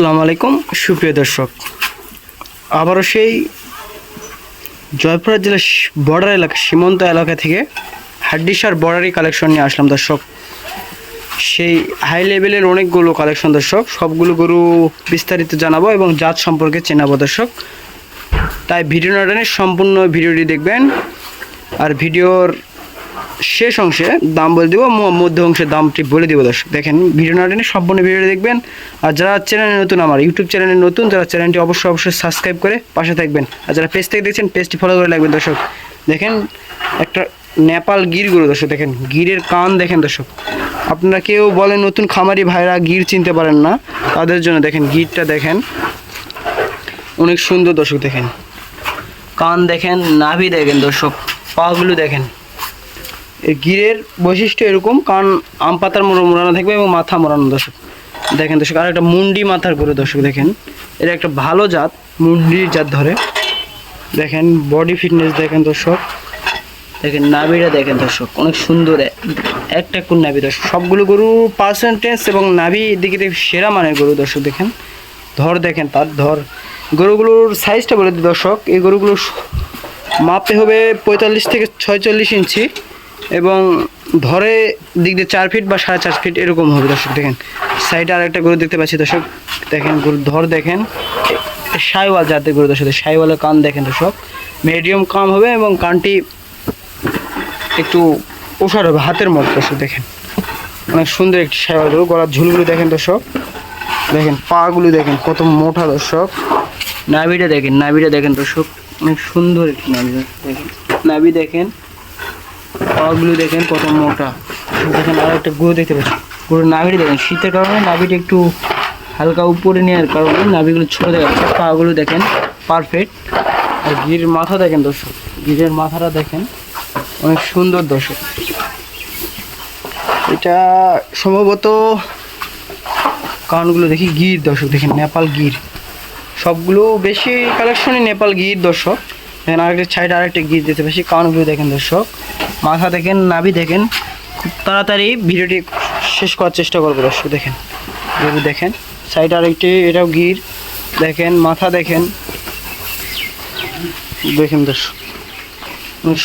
আসসালামু আলাইকুম। সুপ্রিয় দর্শক, আবারও সেই জয়পুরা জেলার বর্ডার এলাকা, সীমান্ত এলাকা থেকে হাড্ডিসার বর্ডারি কালেকশন নিয়ে আসলাম দর্শক। সেই হাই লেভেলের অনেকগুলো কালেকশন দর্শক, সবগুলো গরু বিস্তারিত জানাব এবং জাত সম্পর্কে চেনাবো দর্শক। তাই ভিডিও নাটনের সম্পূর্ণ ভিডিওটি দেখবেন। আর ভিডিওর শেষ অংশে দাম বলে দিব মধ্য অংশের দামটি বলে দিব দর্শক। দেখেন, ভিডিও না টেনে সম্পূর্ণ ভিডিও দেখবেন। আর যারা চ্যানেলে নতুন, আমার ইউটিউব চ্যানেলে নতুন যারা চ্যানেলটি অবশ্যই অবশ্যই সাবস্ক্রাইব করে পাশে থাকবেন। আর যারা পেজ থেকে দেখছেন পেজটি ফলো করে লাগবেন দর্শক। দেখেন, একটা নেপাল গির গরু দর্শক, দেখেন, গিরের কান দেখেন দর্শক। আপনারা কেউ বলেন নতুন খামারি ভাইরা গির চিনতে পারেন না, তাদের জন্য দেখেন, গিরটা দেখেন। অনেক সুন্দর দর্শক, দেখেন। কান দেখেন, নাভি দেখেন দর্শক, পাগুলো দেখেন। গিরের বৈশিষ্ট্য এরকম, কারণ আম পাতার মোড় মোড়ানো থাকবে এবং মাথা মোড়ানো, দর্শক। দেখেন, দর্শক, আর একটা মুন্ডি মাথার করে দর্শক, দেখেন। এটা একটা ভালো জাত, মুন্ডির জাত ধরে। দেখেন বডি ফিটনেস দেখেন, দর্শক। দেখেন, নাভিটা দেখেন, দর্শক, অনেক সুন্দর। একটা কোন নাভি, দর্শক, সবগুলো গরু পার্সেন্টেজ এবং নাভি দিকে সেরা মানের গরু, দর্শক, দেখেন। ধর, দেখেন, তার ধর। গরুগুলোর সাইজটা বলে দর্শক, এই গরুগুলো মাপতে হবে পঁয়তাল্লিশ থেকে ছয়চল্লিশ ইঞ্চি। এবং ধরে দিক দিয়ে চার ফিট বা সাড়ে চার ফিট এরকম হবে, দর্শক দেখেন। সাইডে আর একটা গরু দেখতে পাচ্ছি, দর্শক। দেখেন গরু, ধর দেখেন। সাইওয়াল জাতের গরু, দর্শক, সাইওয়ালের কান দেখেন, দর্শক। মিডিয়াম কাম হবে এবং কানটি একটু ওষার হবে, হাতের মতো, দর্শক দেখেন। অনেক সুন্দর একটি সাইওয়াল গরু, গলার ঝুলগুলো দেখেন, দর্শক। দেখেন, পাগুলো দেখেন, কত মোটা, দর্শক। নাভিটা দেখেন নাভিটা দেখেন, দর্শক। অনেক সুন্দর একটি নাভি দেখেন। নাভি দেখেন পাগুলো দেখেন কত মোটা। দেখেন আর একটা গরু দেখতে পাচ্ছি গরুর নাভিটা দেখেন, শীতের কারণে নাভিটা একটু হালকা উপরে নেওয়ার কারণে নাভিগুলো ছোট দেখা যাচ্ছে। পাগুলো দেখেন পারফেক্ট আর গির মাথা দেখেন দর্শক, গিরের মাথাটা দেখেন অনেক সুন্দর দর্শক। এটা সম্ভবত কানগুলো দেখি গির দর্শক, দেখেন নেপাল গির। সবগুলো বেশি কালেকশনই নেপাল গির দর্শক। দেখেন আরেকটা সাইড আরেকটা গির দিতে বেশি কানগুলো দেখেন দর্শক। মাথা দেখেন, নাভি দেখেন, খুব তাড়াতাড়ি ভিডিওটি শেষ করার চেষ্টা করব দর্শক, দেখেন এগুলো দেখেন সাইড আরেকটি এটাও গির, দেখেন, মাথা দেখেন দেখেন দর্শক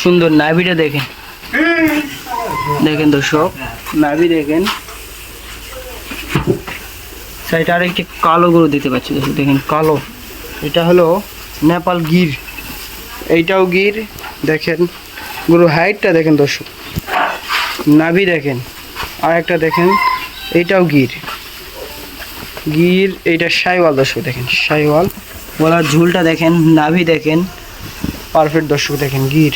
সুন্দর নাভিটা দেখেন দেখেন দর্শক, নাভি দেখেন সাইডে আরেকটি কালো গরু দিতে পারছি দর্শক, দেখেন কালো, এটা হলো নেপাল গির, এইটাও গির, দেখেন গরু হাইটটা দেখেন দর্শক। নাভি দেখেন। আর একটা দেখেন এইটাও গির। গির এইটা সাইওয়াল দর্শক দেখেন, সাইওয়াল। গলার ঝুলটা দেখেন, নাভি দেখেন, পারফেক্ট দর্শক দেখেন, গির।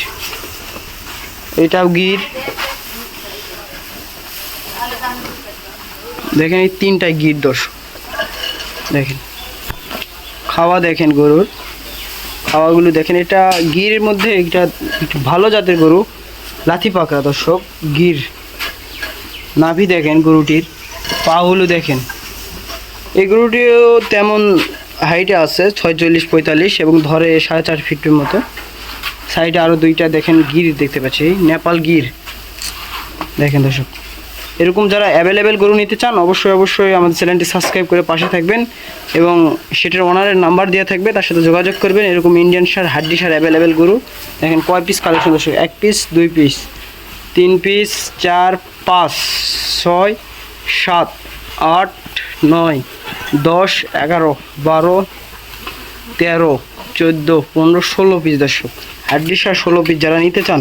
এটাও গির। দেখেন, এই তিনটাই গির দর্শক। দেখেন। খাওয়া দেখেন গরুর। খাওয়াগুলো দেখেন, এটা গিরের মধ্যে, এটা ভালো জাতের গরু। লাথি পাকড়া, দর্শক, গির। নাভি দেখেন গরুটির, পাগুলো দেখেন। এই গরুটিও তেমন হাইটে আছে, ছয়চল্লিশ, পঁয়তাল্লিশ এবং ধরে সাড়ে চার ফিটের মতো। সাইডে আরও দুইটা দেখেন গির দেখতে পাচ্ছি, নেপাল গির। দেখেন দর্শক। এরকম যারা অ্যাভেলেবেল গরু নিতে চান, অবশ্যই অবশ্যই আমাদের চ্যানেলটি সাবস্ক্রাইব করে পাশে থাকবেন এবং সেটার ওনারের নাম্বার দেওয়া থাকবে, তার সাথে যোগাযোগ করবেন। এরকম ইন্ডিয়ান সার, হাড্ডি সার অ্যাভেলেবেল গরু। দেখেন, কয় পিস কালেকশন দর্শক এক পিস দুই পিস তিন পিস চার, পাঁচ, ছয়, সাত, আট, নয়, দশ, এগারো, বারো, তেরো, চোদ্দ, পনেরো, ষোলো পিস দর্শক। হাড্ডি সার, ষোলো পিস যারা নিতে চান,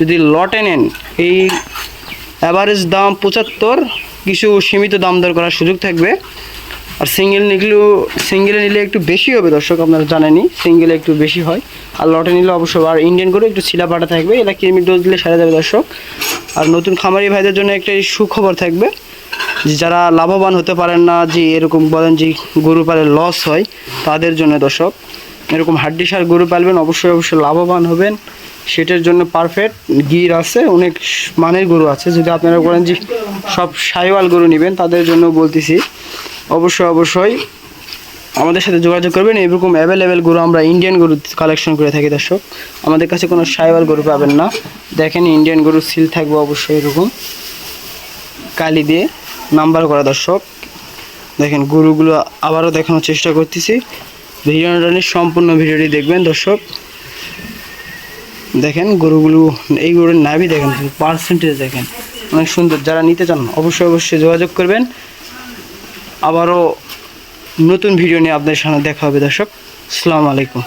যদি লটে নেন, এই অ্যাভারেজ দাম পঁচাত্তর, কিছু সীমিত দাম দর করার সুযোগ থাকবে। আর সিঙ্গেল নিলেও সিঙ্গেলে নিলে একটু বেশি হবে দর্শক, আপনারা জানেনই সিঙ্গেলে একটু বেশি হয়। আর লটে নিলে অবশ্যই আর ইন্ডিয়ান করে একটু ছিলা পাটা থাকবে, এটা কৃমি ডোজ দিলে সারা যাবে দর্শক। আর নতুন খামারি ভাইদের জন্য একটা সুখবর থাকবে, যে যারা লাভবান হতে পারেন না, যে এরকম বলেন যে গরু পালে লস হয়, তাদের জন্য দর্শক। এরকম হাড্ডি সার গরু পালবেন, অবশ্যই অবশ্যই লাভবান হবেন। সেটার জন্য পারফেক্ট গির আছে, অনেক মানের গরু আছে। যদি আপনারা বলেন যে সব সাইওয়াল গরু নেবেন, তাদের জন্য বলতেছি, অবশ্যই অবশ্যই আমাদের সাথে যোগাযোগ করবেন। এরকম অ্যাভেলেবেল গরু আমরা ইন্ডিয়ান গরু কালেকশন করে থাকি দর্শক। আমাদের কাছে কোনো সাইওয়াল গরু পাবেন না। দেখেন ইন্ডিয়ান গরু সিল থাকবে অবশ্যই এরকম। কালি দিয়ে নাম্বার করা দর্শক। দেখেন গরুগুলো আবারও দেখানোর চেষ্টা করতেছি। ভিডিওটা নিয়ে সম্পূর্ণ ভিডিওটি দেখবেন, দর্শক। দেখেন গরুগুলো, এই গরুর নাভি দেখেন পার্সেন্টেজ দেখেন। অনেক সুন্দর, যারা নিতে চান, অবশ্যই অবশ্যই যোগাযোগ করবেন। আবারও নতুন ভিডিও নিয়ে আপনাদের সামনে দেখা হবে, দর্শক। আসসালামু আলাইকুম।